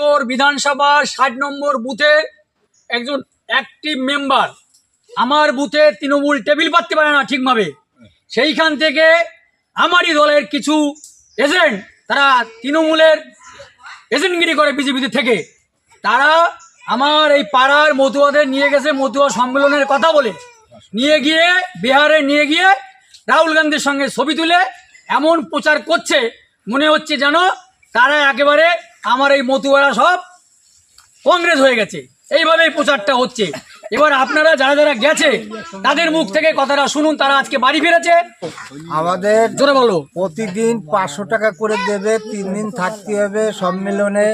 উত্তর বিধানসভার ষাট নম্বর বুথের একজন অ্যাক্টিভ মেম্বার আমার বুথে তৃণমূল টেবিল পাততে পারে না ঠিকভাবে। সেইখান থেকে আমারই দলের কিছু এজেন্ট তারা তৃণমূলের এজেন্টগিরি করে বিজেপিতে থেকে। তারা আমার এই পাড়ার মতুয়াদের নিয়ে গেছে, মতুয়া সম্মেলনের কথা বলে। নিয়ে গিয়ে, বিহারে নিয়ে গিয়ে রাহুল গান্ধীর সঙ্গে ছবি তুলে এমন প্রচার করছে, মনে হচ্ছে যেন তারা একেবারে আমার এই মতুয়ারা সব কংগ্রেস হয়ে গেছে। এইভাবেই প্রচারটা হচ্ছে। এবার আপনারা যারা যারা গেছে তাদের মুখ থেকে কথাটা শুনুন তারা আজকে বাড়ি ফিরেছে। আমাদের জোরে বলো। প্রতিদিন পাঁচশো টাকা করে দেবে তিন দিন থাকতে হবে সম্মেলনে।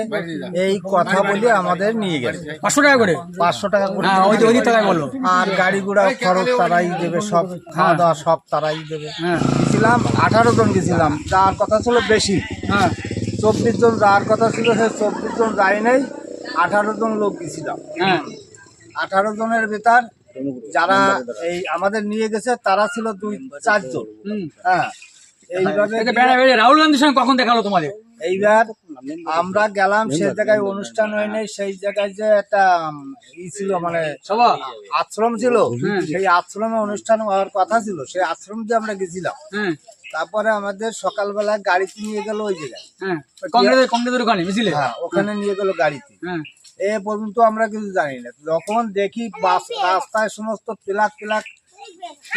এই কথা বলে আমাদের নিয়ে গেছে। পাঁচশো টাকা করে? পাঁচশো টাকা করে হ্যাঁ ওই ওই টাকায় বলল আর গাড়ি ঘোড়া খরচ তারাই দেবে সব খাওয়া দাওয়া সব তারাই দেবে। হ্যাঁ। গেছিলাম আঠারো জন গেছিলাম। তার কথা ছিল বেশি। হ্যাঁ। চব্বিশ জন যাওয়ার কথা ছিল সে চব্বিশ জন যায় নাই। আঠারো জন লোক গেছিলাম। হ্যাঁ। আঠারো জনের ভেতর যারা এই আমাদের নিয়ে গেছে তারা ছিল দুই চারজন হ্যাঁ। এইভাবে বেড়ে রাহুল গান্ধীর সঙ্গে কখন দেখাল তোমাদের? এইবার আমরা গেলাম সেই জায়গায় অনুষ্ঠান হয় নাই সেই জায়গায় যে একটা ই ছিল মানে আশ্রম ছিল হুম। সেই আশ্রমে অনুষ্ঠান হওয়ার কথা ছিল সেই আশ্রম দিয়ে আমরা গেছিলাম। হ্যাঁ। তারপরে আমাদের সকালবেলা গাড়িতে নিয়ে গেল ওই জায়গায়। হ্যাঁ কংগ্রেসের কংগ্রেসের ওখানে হ্যাঁ ওখানে নিয়ে গেল গাড়িতে। হ্যাঁ। এ পর্যন্ত আমরা কিছু জানি না। যখন দেখি বাস রাস্তায় সমস্ত পিলাক পিলাক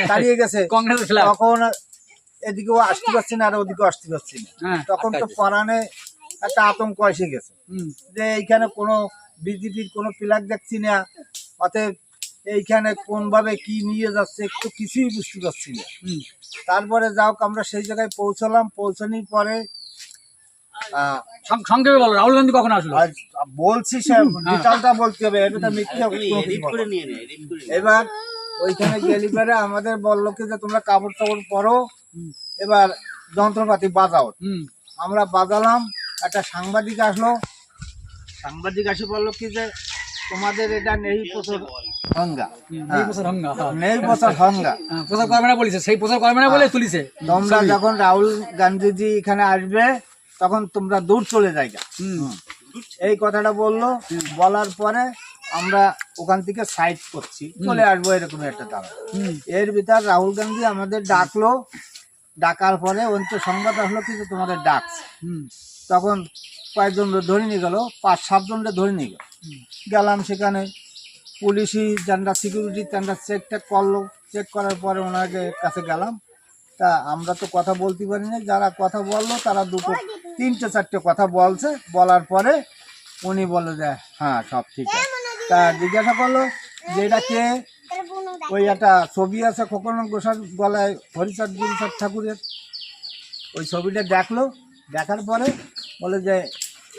দাঁড়িয়ে গেছে তখন এদিকেও আসতে পারছি না আর ওদিকেও আসতে পারছি না। হ্যাঁ। তখন তো পরাণে একটা আতঙ্ক এসে গেছে। হুম। যে এইখানে কোনো বিজেপির কোনো প্লাগ দেখছি না অতএব এইখানে কোনভাবে কি নিয়ে যাচ্ছে একটু কিছুই বুঝতে পারছি না। তারপরে যাও আমরা সেই জায়গায় পৌঁছলাম। পৌঁছানোর পরে সংক্ষেপে বলো রাহুল গান্ধী কখন আসলো? বলছি সে বলতে হবে এটা মিথ্যা কোনো কিছু বলা। এবার ওইখানে গেলি পরে আমাদের বলল কি যে তোমরা কাপড় টাপড় পরো এবার যন্ত্রপাতি বাজাও। হুম। আমরা বাজালাম একটা সাংবাদিক আসলো। সাংবাদিক আসে বলল কি যে তোমাদের এটা নেই হঙ্গা। বছর হঙ্গা হ্যাঁ। নেই হঙ্গা। হ্যাঁ, প্রচার করবে না বলেছে। সেই প্রচার করবে না বলে তুলিছে। তোমরা যখন রাহুল গান্ধীজি এখানে আসবে তখন তোমরা দূর চলে যাইগা। এই কথাটা বলল বলার পরে আমরা ওখান থেকে সাইড করছি। চলে আসব এরকম একটা দাঁড়া হুম। এর ভিতর রাহুল গান্ধী আমাদের ডাকলো ডাকার পরে অন্ত সংবাদ আসলো কিন্তু তোমাদের হুম, তখন কয়েকজন ধরে নিয়ে গেলো, পাঁচ সাতজনকে ধরে নিয়ে গেল। গেলাম সেখানে। পুলিশি যারা সিকিউরিটি তারা চেক টেক করল। চেক করার পরে ওনাকে কাছে গেলাম। তা আমরা তো কথা বলতে পারি না যারা কথা বলল, তারা দুটো, তিনটে, চারটে কথা বলছে। বলার পরে উনি বলে যে হ্যাঁ সব ঠিক আছে। তা জিজ্ঞাসা করল যে, এটা কে? ওই একটা ছবি আছে খোকন গোসার গলায় হরিচাঁদ গুরুচাঁদ ঠাকুরের। ওই ছবিটা দেখল দেখার পরে বলে যে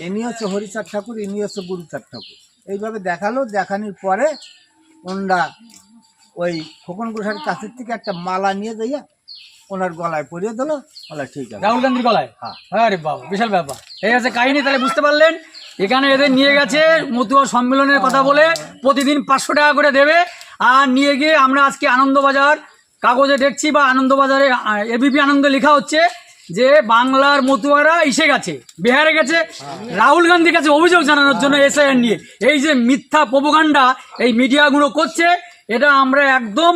ইনি হচ্ছে হরিচাঁদ ঠাকুর ইনি হচ্ছে গুরুচাঁদ ঠাকুর। এইভাবে দেখাল দেখানোর পরে ওনারা ওই খোকন গোসার কাছের থেকে একটা মালা নিয়ে যাইয়া ওনার গলায় পরিয়ে দিল। বলে ঠিক আছে। রাহুল গান্ধীর গলায়? হ্যাঁ। হ্যাঁ রে বাবা বিশাল ব্যাপার। এই আছে কাহিনী তাহলে বুঝতে পারলেন? এখানে এদের নিয়ে গেছে মতুয়া সম্মেলনের কথা বলে প্রতিদিন পাঁচশো টাকা করে দেবে। আর নিয়ে গিয়ে আমরা আজকে আনন্দবাজার কাগজে দেখছি বা আনন্দবাজারে এবিপি আনন্দে লেখা হচ্ছে যে বাংলার মতুয়ারা এসে গেছে, বিহারে গেছে, রাহুল গান্ধীর কাছে অভিযোগ জানানোর জন্য এসআইআর নিয়ে। এই যে মিথ্যা প্রোপাগান্ডা এই মিডিয়াগুলো করছে, এটা আমরা একদম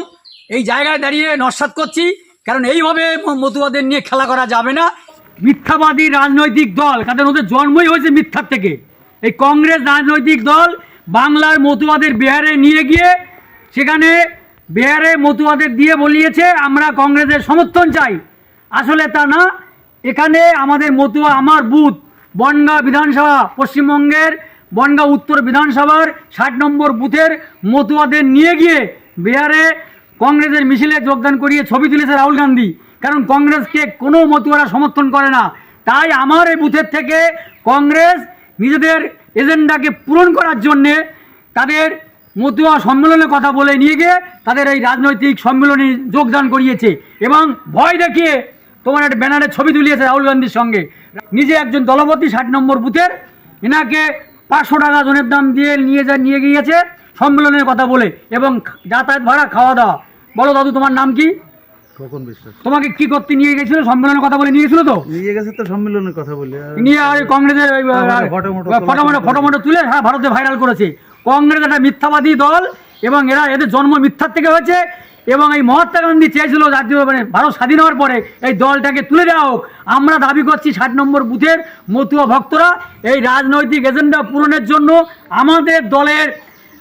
এই জায়গায় দাঁড়িয়ে নস্বাত করছি, কারণ এইভাবে মতুয়াদের নিয়ে খেলা করা যাবে না। মিথ্যাবাদী রাজনৈতিক দল তাদের ওদের জন্মই হয়েছে মিথ্যার থেকে। এই কংগ্রেস রাজনৈতিক দল বাংলার মতুয়াদের বিহারে নিয়ে গিয়ে সেখানে বিহারে মতুয়াদের দিয়ে বলিয়েছে, আমরা কংগ্রেসের সমর্থন চাই। আসলে তা না। এখানে আমাদের মতুয়া আমার বুথ, বনগাঁ বিধানসভা, পশ্চিমবঙ্গের বনগাঁ উত্তর বিধানসভার ষাট নম্বর বুথের মতুয়াদের নিয়ে গিয়ে বিহারে কংগ্রেসের মিছিলে যোগদান করিয়ে ছবি তুলেছে রাহুল গান্ধী। কারণ কংগ্রেসকে কোনো মতুয়ারা সমর্থন করে না। তাই আমার এই বুথের থেকে কংগ্রেস নিজেদের এজেন্ডাকে পূরণ করার জন্যে তাদের মতুয়া সম্মেলনের কথা বলে নিয়ে গিয়ে তাদের এই রাজনৈতিক সম্মেলনে যোগদান করিয়েছে এবং ভয় দেখিয়ে তোমার একটা ব্যানারে ছবি তুলিয়েছে রাহুল গান্ধীর সঙ্গে। নিজে একজন দলপতি ষাট নম্বর বুথের এনাকে পাঁচশো টাকা জনের দাম দিয়ে নিয়ে যা নিয়ে গিয়েছে সম্মেলনের কথা বলে এবং যাতায়াত ভাড়া খাওয়া দাওয়া বলো দাদু তোমার নাম কি? খোকন বিশ্বাস। তোমাকে কি করতে নিয়ে গেছিল? সম্মেলনের কথা বলে নিয়ে গেছিল তো? নিয়ে গেছে তো সম্মেলনের কথা বলে। নিয়ে আর কংগ্রেসের ফটো ফটো তুলে হ্যাঁ ভারতে ভাইরাল করেছে। কংগ্রেস একটা মিথ্যাবাদী দল এবং এরা এদের জন্ম মিথ্যার থেকে হয়েছে এবং এই মহাত্মা গান্ধী চেয়েছিল রাজ্য মানে ভারত স্বাধীন হওয়ার পরে এই দলটাকে তুলে দেওয়া হোক। আমরা দাবি করছি ষাট নম্বর বুথের মতুয়া ভক্তরা এই রাজনৈতিক এজেন্ডা পূরণের জন্য আমাদের দলের,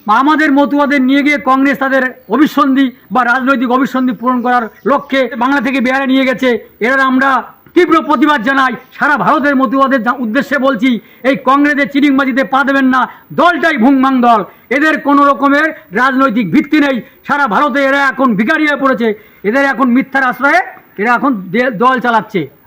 আমাদের মতুয়াদের নিয়ে গিয়ে কংগ্রেস তাদের অভিসন্ধি বা রাজনৈতিক অভিসন্ধি পূরণ করার লক্ষ্যে বাংলা থেকে বিহারে নিয়ে গেছে। এরা আমরা তীব্র প্রতিবাদ জানাই। সারা ভারতের মতুয়াদের যা- উদ্দেশ্যে বলছি, এই কংগ্রেসের চিরিংবাজিতে পা দেবেন না। দলটাই ভুংমাং দল। এদের কোনো রকমের রাজনৈতিক ভিত্তি নেই। সারা ভারতে এরা এখন ভিকারি হয়ে পড়েছে। এদের এখন মিথ্যার আশ্রয়ে এরা এখন দল চালাচ্ছে।